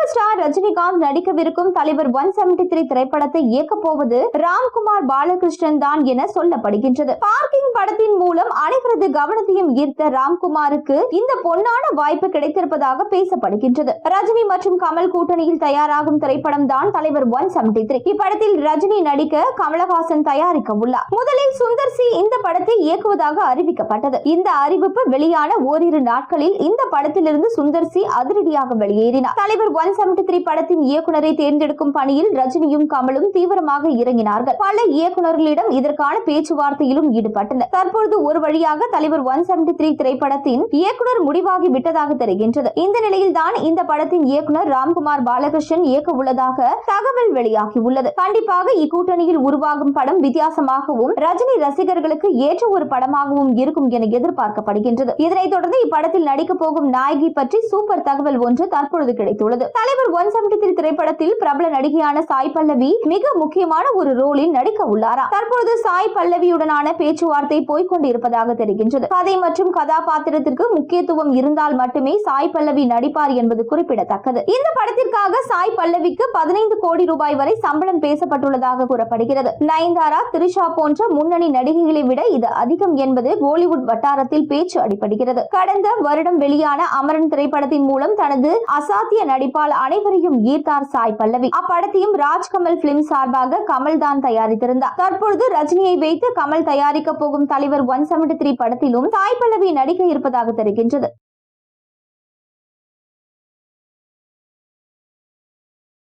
Super star Rajinikanth நடிக்கவிருக்கும் தலைவர் one seventy three திரைப்படத்தை இயக்க போவது ராம்குமார் பாலகிருஷ்ணன் தான் என சொல்லப்படுகின்றது. பார்க்கிங் படத்தின் மூலம் அனைவரது கவனத்தையும் ஈர்த்த ராம்குமாருக்கு இந்த பொன்னான வாய்ப்பு கிடைத்திருப்பதாக பேசப்படுகின்றது. ரஜினி மற்றும் கமல் கூட்டணியில் தயாராகும் திரைப்படம் தான் தலைவர் ஒன் செவன்டி த்ரீ. இப்படத்தில் ரஜினி நடிக்க கமலஹாசன் தயாரிக்க உள்ளார். முதலில் சுந்தர் சி இந்த படத்தை இயக்குவதாக அறிவிக்கப்பட்டது. இந்த அறிவிப்பு வெளியான ஓரிரு நாட்களில் இந்த படத்திலிருந்து சுந்தர் சி அதிரடியாக வெளியேறினார். தலைவர் ஒன் செவன்டி த்ரீ படத்தின் இயக்குனரை தேர்ந்தெடுக்கும் பணியில் ரஜினியும் கமலும் தீவிரமாக இறங்கினார்கள். பல இயக்குநர்களிடம் இதற்கான பேச்சுவார்த்தையிலும் ஈடுபட்டனர். தற்பொழுது ஒரு வழியாக தலைவர் ஒன் செவன்டி த்ரீ திரைப்படத்தின் இயக்குனர் முடிவாகி விட்டதாக தெரிகின்றது. இந்த நிலையில் தான் இந்த படத்தின் இயக்குனர் ராம்குமார் பாலகிருஷ்ணன் இயக்க உள்ளதாக தகவல் வெளியாகி உள்ளது. கண்டிப்பாக இக்கூட்டணியில் உருவாகும் படம் வித்தியாசமாகவும் ரஜினி ரசிகர்களுக்கு ஏற்ற ஒரு படமாகவும் இருக்கும் என எதிர்பார்க்கப்படுகின்றது. இதனைத் தொடர்ந்து இப்படத்தில் நடிக்கப் போகும் நாயகி பற்றி சூப்பர் தகவல் ஒன்று தற்பொழுது கிடைத்துள்ளது. தலைவர் ஒன் செவன்டி த்ரீ திரைப்படத்தில் பிரபல நடிகையான சாய் பல்லவி மிக முக்கியமான ஒரு ரோலில் நடிக்க உள்ளாரா? தற்பொழுது சாய் பல்லவியுடனான பேச்சுவார்த்தை போய்கொண்டு இருப்பதாக தெரிகின்றது. கதை மற்றும் கதாபாத்திரத்திற்கு முக்கியத்துவம் இருந்தால் மட்டுமே சாய் பல்லவி நடிப்பார் என்பது குறிப்பிடத்தக்கது. இந்த படத்திற்காக சாய் பல்லவிக்கு பதினைந்து கோடி ரூபாய் வரை சம்பளம் பேசப்பட்டுள்ளதாக கூறப்படுகிறது. நயன்தாரா திரிஷா போன்ற முன்னணி நடிகைகளை விட விட இது அதிகம் என்பது கோலிவுட் வட்டாரத்தில் பேச்சு அடிபடுகிறது. கடந்த வருடம் வெளியான அமரன் திரைப்படத்தின் மூலம் தனது அசாத்திய நடிப்பால் அனைவரையும் ஈர்த்தார் சாய் பல்லவி. அப்படத்தையும் ராஜ்கமல் பிலிம் சார்பாக கமல் தான் தயாரித்திருந்தார். தற்பொழுது ரஜினியை வைத்து கமல் தயாரிக்க போகும் தலைவர் ஒன் செவன்டி த்ரீ படத்திலும் சாய் பல்லவி நடிக்க இருப்பதாக தெரிகின்றது.